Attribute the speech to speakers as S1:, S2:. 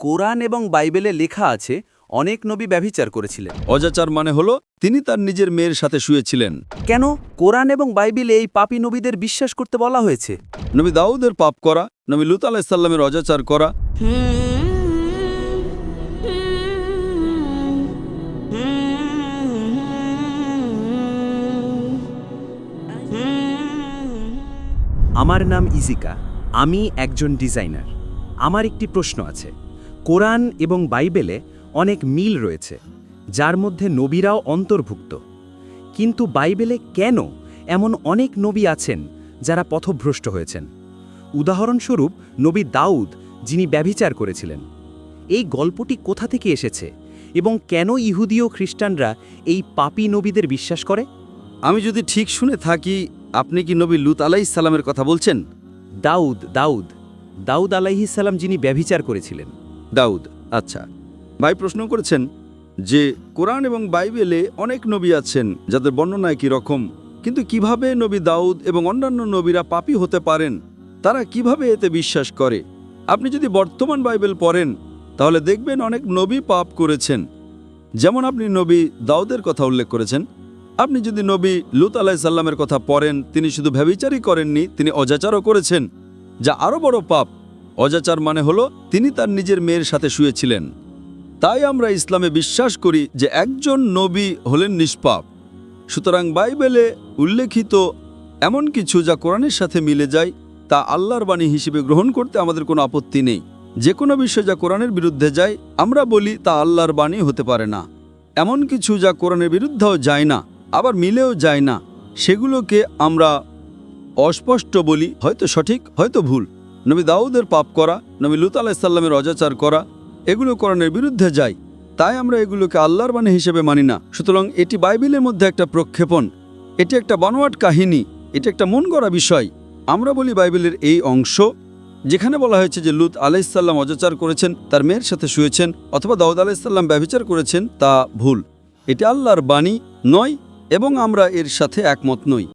S1: কোরআন এবং বাইবেলে লেখা আছে অনেক নবী ব্যভিচার করেছিলেন।
S2: অজাচার মানে হলো তিনি তার নিজের মেয়ের সাথে শুয়েছিলেন।
S1: কেন? কোরআন এবং বাইবেলে এই পাপী নবীদের বিশ্বাস করতে বলা হয়েছে।
S2: নবী দাউদের পাপ করা নবী লুত আলাহিসাল্লামের অজাচার করা।
S1: আমার নাম ইজিকা আমি একজন ডিজাইনার। আমার একটি প্রশ্ন আছে। কোরআন এবং বাইবেলে অনেক মিল রয়েছে যার মধ্যে নবীরাও অন্তর্ভুক্ত। কিন্তু বাইবেলে কেন এমন অনেক নবী আছেন যারা পথভ্রষ্ট হয়েছেন? উদাহরণস্বরূপ নবী দাউদ যিনি ব্যভিচার করেছিলেন। এই গল্পটি কোথা থেকে এসেছে এবং কেন ইহুদি ও খ্রিস্টানরা এই পাপী নবীদের বিশ্বাস করে?
S2: আমি যদি ঠিক শুনে থাকি আপনি কি নবী লুত আলাইসাল্লামের কথা বলছেন?
S1: দাউদ দাউদ দাউদ আলাইহিসাল্লাম যিনি ব্যভিচার করেছিলেন।
S2: দাউদ আচ্ছা। ভাই প্রশ্ন করেছেন যে, কোরআন এবং বাইবেলে অনেক নবী আছেন যাদের বর্ণনা একই রকম, কিন্তু কীভাবে নবী দাউদ এবং অন্যান্য নবীরা পাপী হতে পারেন? তারা কীভাবে এতে বিশ্বাস করে? আপনি যদি বর্তমান বাইবেল পড়েন, তাহলে দেখবেন অনেক নবী পাপ করেছেন। যেমন আপনি নবী দাউদের কথা উল্লেখ করেছেন। আপনি যদি নবী লুত আলাহিসাল্লামের কথা পড়েন, তিনি শুধু ভ্যাবিচারই করেননি, তিনি অজাচারও করেছেন। যা আরও বড় পাপ অজাচার মানে হলো তিনি তার নিজের মেয়ের সাথে শুয়েছিলেন। তাই আমরা ইসলামে বিশ্বাস করি যে একজন নবী হলেন নিষ্পাপ। সুতরাং বাইবেলে উল্লেখিত এমন কিছু যা কোরআনের সাথে মিলে যায়, তা আল্লাহর বাণী হিসেবে গ্রহণ করতে আমাদের কোনো আপত্তি নেই। যে কোনো বিষয় যা কোরআনের বিরুদ্ধে যায়, আমরা বলি তা আল্লাহর বাণী হতে পারে না। এমন কিছু যা কোরআনের বিরুদ্ধেও যায় না, আবার মিলেও যায় না, সেগুলোকে আমরা অস্পষ্ট বলি, হয়তো সঠিক, হয়তো ভুল। নবী দাউদের পাপ করা, নবী লুত আলাহিসাল্লামের অজাচার করা, এগুলো কোরআনের বিরুদ্ধে যায়। তাই আমরা এগুলোকে আল্লাহর বাণী হিসেবে মানি না। সুতরাং এটি বাইবেলের মধ্যে একটা প্রক্ষেপণ। এটি একটা বানোয়াট কাহিনী। এটি একটা মন গড়া বিষয়। আমরা বলি বাইবেলের এই অংশ, যেখানে বলা হয়েছে যে লুত আলাইসাল্লাম অজাচার করেছেন, তার মেয়ের সাথে শুয়েছেন, অথবা দাউদ আলাইসাল্লাম ব্যবচার করেছেন, তা ভুল। এটি আল্লাহর বাণী নয়, এবং আমরা এর সাথে একমত নই।